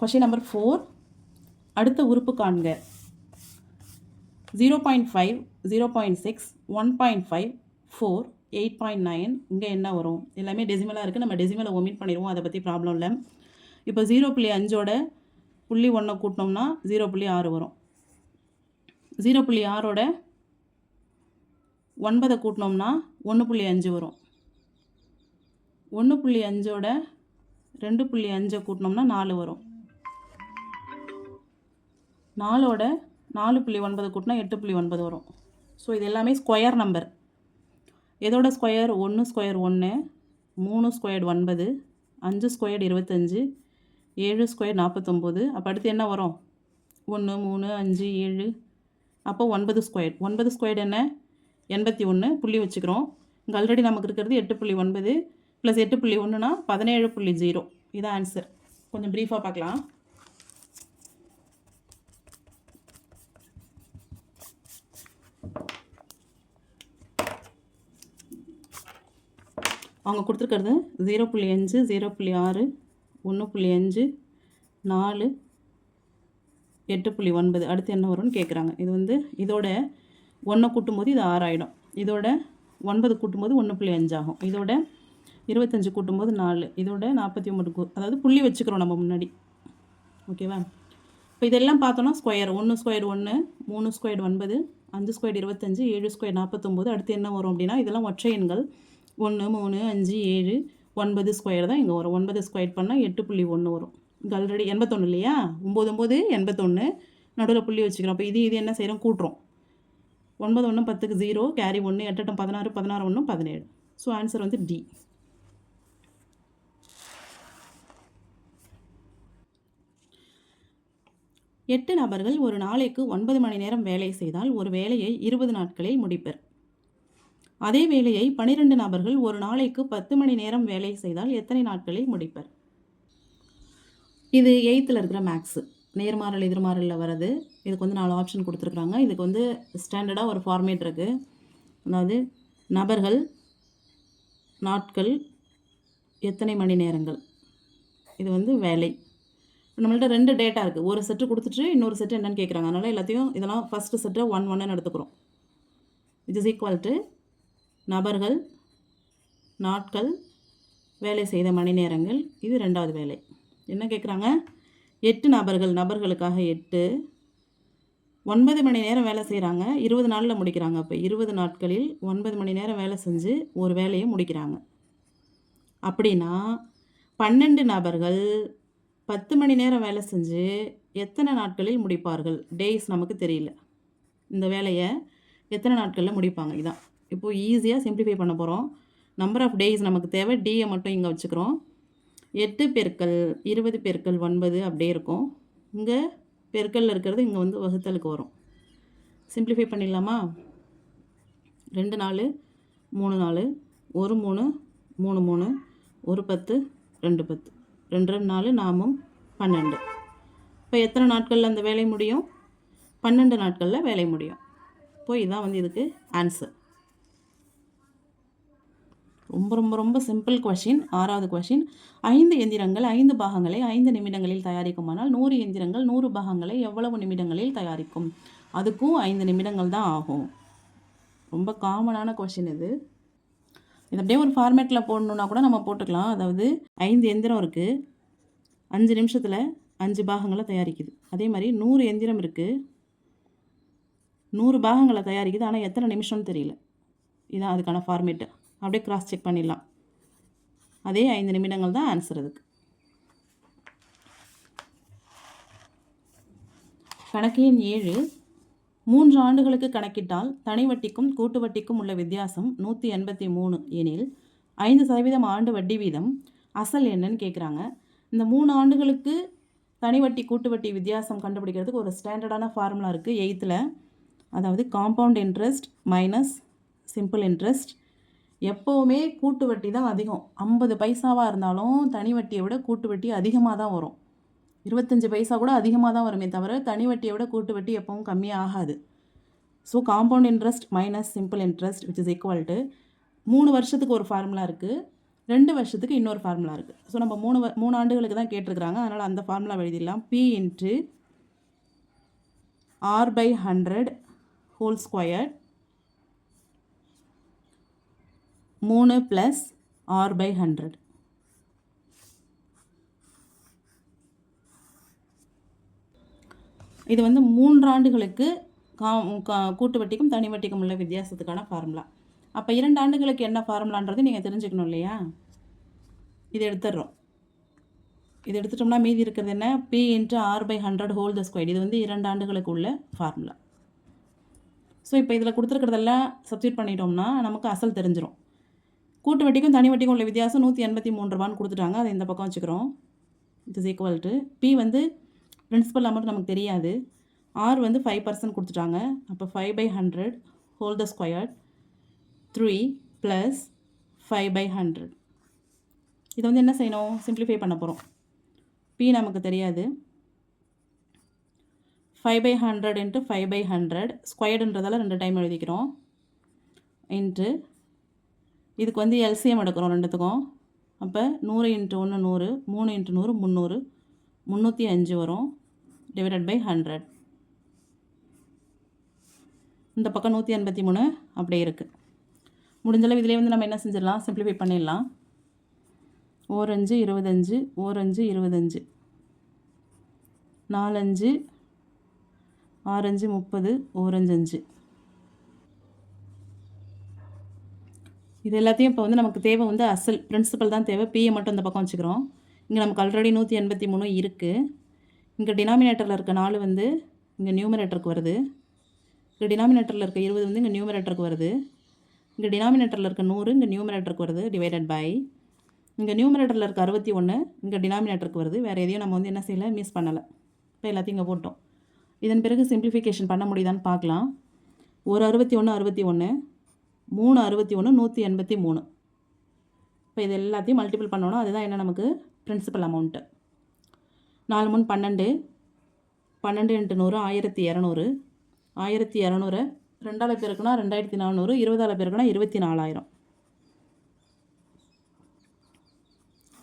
Question number four அடுத்த உறுப்பு காண்க. Zero point five zero point six one point five four eight point nine இங்கே என்ன வரும்? எல்லாமே டெசிமலாக இருக்குது நம்ம டெசிமலை ஒமிட் பண்ணிடுவோம். அதை பற்றி ப்ராப்ளம் இல்லை. இப்போ ஜீரோ புள்ளி அஞ்சோட புள்ளி ஒன்றை கூட்டினோம்னா ஜீரோ புள்ளி ஆறு வரும். ஜீரோ புள்ளி ஆறோட ஒன்பதை கூட்டினோம்னா ஒன்று புள்ளி அஞ்சு வரும். ஒன்று புள்ளி அஞ்சோட ரெண்டு புள்ளி அஞ்சை கூட்டினோம்னா நாலு வரும். நாலோட நாலு புள்ளி ஒன்பது கூட்டினா எட்டு புள்ளி ஒன்பது வரும். ஸோ இது எல்லாமே ஸ்கொயர் நம்பர் எதோட ஸ்கொயர் ஒன்று ஸ்கொயர் ஒன்று மூணு ஸ்கொயர் ஒன்பது அஞ்சு ஸ்கொயர் இருபத்தஞ்சு ஏழு ஸ்கொயர் நாற்பத்தொம்போது அப்போ அடுத்து என்ன வரும்? ஒன்று மூணு அஞ்சு ஏழு. அப்போ ஒன்பது ஸ்கொயர் ஒன்பது ஸ்கொயர் என்ன? எண்பத்தி ஒன்று புள்ளி வச்சுக்கிறோம். இங்கே ஆல்ரெடி நமக்கு இருக்கிறது எட்டு புள்ளி ஒன்பது ப்ளஸ் எட்டு புள்ளி ஒன்றுனா பதினேழு புள்ளி ஜீரோ. இதான் ஆன்சர் கொஞ்சம் ப்ரீஃபாக பார்க்கலாம். அவங்க கொடுத்துருக்கிறது ஜீரோ புள்ளி அஞ்சு ஜீரோ புள்ளி ஆறு ஒன்று புள்ளி அஞ்சு நாலு எட்டு புள்ளி ஒன்பது. அடுத்து என்ன வரும்னு கேட்குறாங்க இது வந்து இதோட ஒன்றை கூட்டும்போது இது ஆறாயிடும் இதோட ஒன்பது கூட்டும்போது ஒன்று புள்ளி அஞ்சாகும் இதோட இருபத்தஞ்சு கூட்டும்போது நாலு. இதோட நாற்பத்தி ஒம்பது கூ அதாவது புள்ளி வச்சுக்கிறோம் நம்ம முன்னாடி. ஓகேவா? இப்போ இதெல்லாம் பார்த்தோன்னா ஸ்கொயர் ஒன்று ஸ்கொயர் ஒன்று மூணு ஸ்கொயர் ஒன்பது அஞ்சு ஸ்கொயர் இருபத்தஞ்சு ஏழு ஸ்கொயர் நாற்பத்தொம்போது. அடுத்து என்ன வரும் அப்படின்னா இதெல்லாம் ஒற்றை எண்கள். ஒன்று மூணு அஞ்சு ஏழு ஒன்பது ஸ்கொயர் தான் இங்கே வரும். ஒன்பது ஸ்கொயர் பண்ணால் எட்டு புள்ளி ஒன்று வரும். இங்கே ஆல்ரெடி எண்பத்தொன்று இல்லையா? ஒம்பது ஒம்பது எண்பத்தொன்று நடுவில் புள்ளி வச்சுக்கிறோம். அப்போ இது இது என்ன செய்கிறோம் கூட்டுறோம். ஒன்பது ஒன்று பத்துக்கு ஜீரோ கேரி ஒன்று எட்டட்டம் பதினாறு பதினாறு ஒன்று பதினேழு. ஸோ ஆன்சர் வந்து டி எட்டு நபர்கள் ஒரு நாளைக்கு ஒன்பது மணி நேரம் வேலை செய்தால் ஒரு வேலையை இருபது நாட்களில் முடிப்பர். அதே வேலையை பனிரெண்டு நபர்கள் ஒரு நாளைக்கு பத்து மணி நேரம் வேலை செய்தால் எத்தனை நாட்களில் முடிப்பர்? இது எயித்தில் இருக்கிற மேக்ஸு நேர்மாறல் எதிர்மாறலில் வர்றது. இதுக்கு வந்து நாலு ஆப்ஷன் கொடுத்துருக்குறாங்க. இதுக்கு வந்து ஸ்டாண்டர்டாக ஒரு ஃபார்மேட் இருக்குது அதாவது நபர்கள் நாட்கள் எத்தனை மணி நேரங்கள்? இது வந்து வேலை. நம்மள்ட்ட ரெண்டு டேட்டா இருக்குது ஒரு செட்டு கொடுத்துட்டு இன்னொரு செட்டு என்னென்னு கேட்குறாங்க அதனால் எல்லாத்தையும் இதெல்லாம் ஃபஸ்ட்டு செட்டை ஒன் ஒன்னு எடுத்துக்கிறோம். இட் இஸ் ஈக்குவல் டு நபர்கள் நாட்கள் வேலை செய்த மணி நேரங்கள் இது ரெண்டாவது வேலை. என்ன கேட்குறாங்க எட்டு நபர்கள் நபர்களுக்காக எட்டு. ஒன்பது மணி நேரம் வேலை செய்கிறாங்க இருபது நாளில் முடிக்கிறாங்க. அப்போ இருபது நாட்களில் ஒன்பது மணி நேரம் வேலை செஞ்சு ஒரு வேலையை முடிக்கிறாங்க. அப்படின்னா பன்னெண்டு நபர்கள் பத்து மணி நேரம் வேலை செஞ்சு எத்தனை நாட்களில் முடிப்பார்கள்? டேஸ் நமக்கு தெரியல. இந்த வேலையை எத்தனை நாட்களில் முடிப்பாங்க? இதான். இப்போது ஈஸியாக சிம்பிளிஃபை பண்ண போகிறோம் நம்பர் ஆஃப் டேஸ் நமக்கு தேவை. டியை மட்டும் இங்கே வச்சுக்கிறோம். எட்டு பெருக்கள் இருபது பெருக்கள் ஒன்பது அப்படியே இருக்கும். இங்கே பெருக்கல்ல இருக்கிறது இங்கே வந்து வகுத்தலுக்கு வரும். சிம்பிளிஃபை பண்ணிடலாமா? ரெண்டு நாலு மூணு நாலு ஒரு மூணு மூணு மூணு ஒரு பத்து ரெண்டு பத்து. ரெண்டு ரெண்டு நாலு நாமும் பன்னெண்டு. இப்போ எத்தனை நாட்களில் அந்த வேலை முடியும்? பன்னெண்டு நாட்களில் வேலை முடியும். இப்போ இதான் வந்து இதுக்கு ஆன்சர் ரொம்ப ரொம்ப ரொம்ப சிம்பிள் கொஷின் ஆறாவது கொஷின் ஐந்து எந்திரங்கள் ஐந்து பாகங்களை ஐந்து நிமிடங்களில் தயாரிக்குமானால் நூறு எந்திரங்கள் நூறு பாகங்களை எவ்வளவு நிமிடங்களில் தயாரிக்கும்? அதுக்கும் ஐந்து நிமிடங்கள் தான் ஆகும். ரொம்ப காமனான கொஷின் இது. இது அப்படியே ஒரு ஃபார்மேட்டில் போடணுன்னா கூட நம்ம போட்டுக்கலாம். அதாவது ஐந்து எந்திரம் இருக்குது அஞ்சு நிமிஷத்தில் அஞ்சு பாகங்களை தயாரிக்குது. அதே மாதிரி நூறு எந்திரம் இருக்குது நூறு பாகங்களை தயாரிக்குது. ஆனால் எத்தனை நிமிஷம்னு தெரியல. இதான் அதுக்கான ஃபார்மேட்டு அப்படியே கிராஸ் செக் பண்ணிடலாம். அதே ஐந்து நிமிடங்கள் தான் ஆன்சர் அதுக்கு. கணக்கு எண் ஏழு. மூன்று ஆண்டுகளுக்கு கணக்கிட்டால் தனி வட்டிக்கும் கூட்டு வட்டிக்கும் உள்ள வித்தியாசம் நூற்றி எண்பத்தி மூணு எனில் ஐந்து சதவீதம் ஆண்டு வட்டி வீதம் அசல் என்னன்னு கேட்குறாங்க இந்த மூணு ஆண்டுகளுக்கு தனி வட்டி கூட்டு வட்டி வித்தியாசம் கண்டுபிடிக்கிறதுக்கு ஒரு ஸ்டாண்டர்டான ஃபார்முலா இருக்குது எயித்தில் அதாவது compound interest minus simple interest எப்போவுமே கூட்டு வட்டி தான் அதிகம். ஐம்பது பைசாவாக இருந்தாலும் தனி வட்டியை விட கூட்டு வட்டி அதிகமாக தான் வரும். இருபத்தஞ்சி பைசா கூட அதிகமாக தான் வருமே தவிர தனி வட்டியை விட கூட்டு வட்டி எப்பவும் கம்மியாகாது so compound interest minus simple interest which is equal to மூணு வருஷத்துக்கு ஒரு ஃபார்முலா இருக்குது ரெண்டு வருஷத்துக்கு இன்னொரு ஃபார்முலா இருக்குது ஸோ நம்ம மூணு வ- மூணு ஆண்டுகளுக்கு தான் கேட்டிருக்கிறாங்க. அதனால் அந்த ஃபார்முலா எழுதிடலாம். P into R by hundred whole square மூணு ப்ளஸ் ஆர் பை ஹண்ட்ரட் இது வந்து மூன்றாண்டுகளுக்கு கா கூட்டு வட்டிக்கும் தனி வட்டிக்கும் உள்ள வித்தியாசத்துக்கான ஃபார்முலா அப்போ இரண்டு ஆண்டுகளுக்கு என்ன ஃபார்முலான்றது நீங்கள் தெரிஞ்சுக்கணும் இல்லையா? இது எடுத்துடுறோம் இது எடுத்துட்டோம்னா மீதி இருக்கிறது என்ன? P into R by hundred whole the square இது வந்து இரண்டு ஆண்டுகளுக்கு உள்ள ஃபார்முலா ஸோ இப்போ இதில் கொடுத்துருக்கிறதெல்லாம் சப்ஸ்டியூட் பண்ணிட்டோம்னா நமக்கு அசல் தெரிஞ்சிடும் கூட்டு வட்டிக்கும் தனி வட்டிக்கும் உள்ள வித்தியாசம் நூற்றி எண்பத்தி மூணு ரூபான்னு கொடுத்துட்டாங்க. அதை இந்த பக்கம் வச்சுக்கிறோம். It is equal to P வந்து பிரின்சிபல் அமௌண்ட் நமக்கு தெரியாது. ஆர் வந்து ஃபைவ் பர்சன்ட் கொடுத்துட்டாங்க. அப்போ five by hundred whole the square three plus five by hundred இதை வந்து என்ன செய்யணும்? சிம்ப்ளிஃபை பண்ண போகிறோம் பி நமக்கு தெரியாது. Five by hundred into five by hundred ஸ்கொயர்டுன்றதால ரெண்டு டைம் எழுதிக்கிறோம். இன்ட்டு இதுக்கு வந்து எல்சிஎம் எடுக்கிறோம் ரெண்டுத்துக்கும். அப்போ நூறு இன்ட்டு ஒன்று நூறு மூணு இன்ட்டு நூறு முந்நூறு. முந்நூற்றி அஞ்சு வரும். டிவைடட் பை ஹண்ட்ரட் இந்த பக்கம் நூற்றி எண்பத்தி மூணு அப்படியே இருக்குது முடிஞ்சளவு இதிலே வந்து நம்ம என்ன செஞ்சிடலாம்? சிம்ப்ளிஃபை பண்ணிடலாம். ஓரஞ்சு இருபத்தஞ்சு ஓரஞ்சு இருபத்தஞ்சு நாலஞ்சு ஆரஞ்சு முப்பது ஓரஞ்சு அஞ்சு. இது எல்லாத்தையும் இப்போ வந்து நமக்கு தேவை வந்து அசல் பிரின்சிபல் தான் தேவை. பிஏ மட்டும் இந்த பக்கம் வச்சுக்கிறோம். இங்கே நமக்கு ஆல்ரெடி நூற்றி எண்பத்தி மூணு இருக்குது இங்கே டினாமினேட்டரில் இருக்க நாலு வந்து இங்கே நியூமரேட்டருக்கு வருது. இங்கே டினாமினேட்டரில் இருக்க இருபது வந்து இங்கே நியூமரேட்டருக்கு வருது. இங்கே டினாமினேட்டரில் இருக்க நூறு இங்கே நியூமரேட்டருக்கு வருது டிவைடட் பை இங்கே நியூமரேட்டரில் இருக்க அறுபத்தி ஒன்று இங்கே டினாமினேட்டருக்கு வருது. வேறு எதையும் நம்ம வந்து என்ன செய்யலை மிஸ் பண்ணலை. இப்போ எல்லாத்தையும் இங்கே போட்டோம். இதன் பிறகு சிம்பிளிஃபிகேஷன் பண்ண முடியுதான்னு பார்க்கலாம். ஒரு அறுபத்தி ஒன்று அறுபத்தி ஒன்று மூணு அறுபத்தி ஒன்று நூற்றி எண்பத்தி மூணு. இப்போ இது எல்லாத்தையும் மல்டிபிள் பண்ணணும் அதுதான் என்ன நமக்கு? பிரின்சிபல் அமௌண்ட்டு நாலு மூணு பன்னெண்டு. பன்னெண்டு இன்ட்டு நூறு ஆயிரத்தி இரநூறு. ஆயிரத்தி இரநூறு ரெண்டாவில் பேருக்குனா ரெண்டாயிரத்தி நானூறு இருபதாவில் பேருக்குனா இருபத்தி நாலாயிரம்.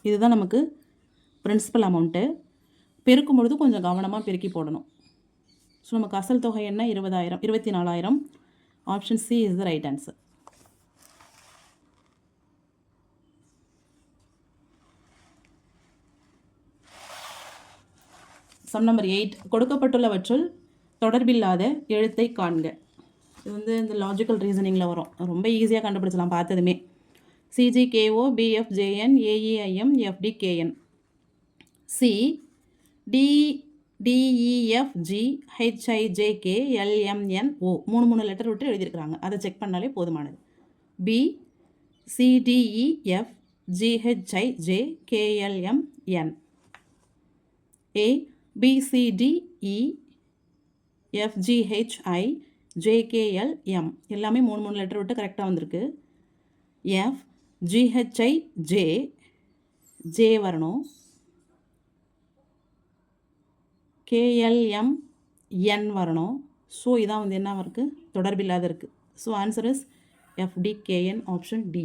இதுதான் நமக்கு பிரின்சிபல் அமௌண்ட்டு பெருக்கும் பொழுது கொஞ்சம் கவனமாக பெருக்கி போடணும். ஸோ நமக்கு அசல் தொகை என்ன? இருபதாயிரம் இருபத்தி நாலாயிரம். Option C is the right answer sum number eight கொடுக்கப்பட்டுள்ளவற்றுள் தொடர்பில்லாத எழுத்தை காண்க. இது வந்து இந்த லாஜிக்கல் ரீசனிங்கில் வரும். ரொம்ப ஈஸியாக கண்டுபிடிச்சலாம் பார்த்ததுமே. CGKO BFJN AEIM FDKN C D DEFG HIJK LMNO மூணு மூணு லெட்டர் விட்டு எழுதியிருக்கிறாங்க. அதை செக் பண்ணாலே போதுமானது. B CDEF GHIJ KLMN A BCDE FGHI JKLM எல்லாமே மூணு மூணு லெட்டர் விட்டு கரெக்டாக வந்திருக்கு. எஃப் ஜிஹெச்ஐ ஜே ஜே வரணும். கேஎல்எம் என் வரணும். ஸோ இதான் வந்து என்ன இருக்குது தொடர்பில்லாத இருக்குது so answer is FDKN option D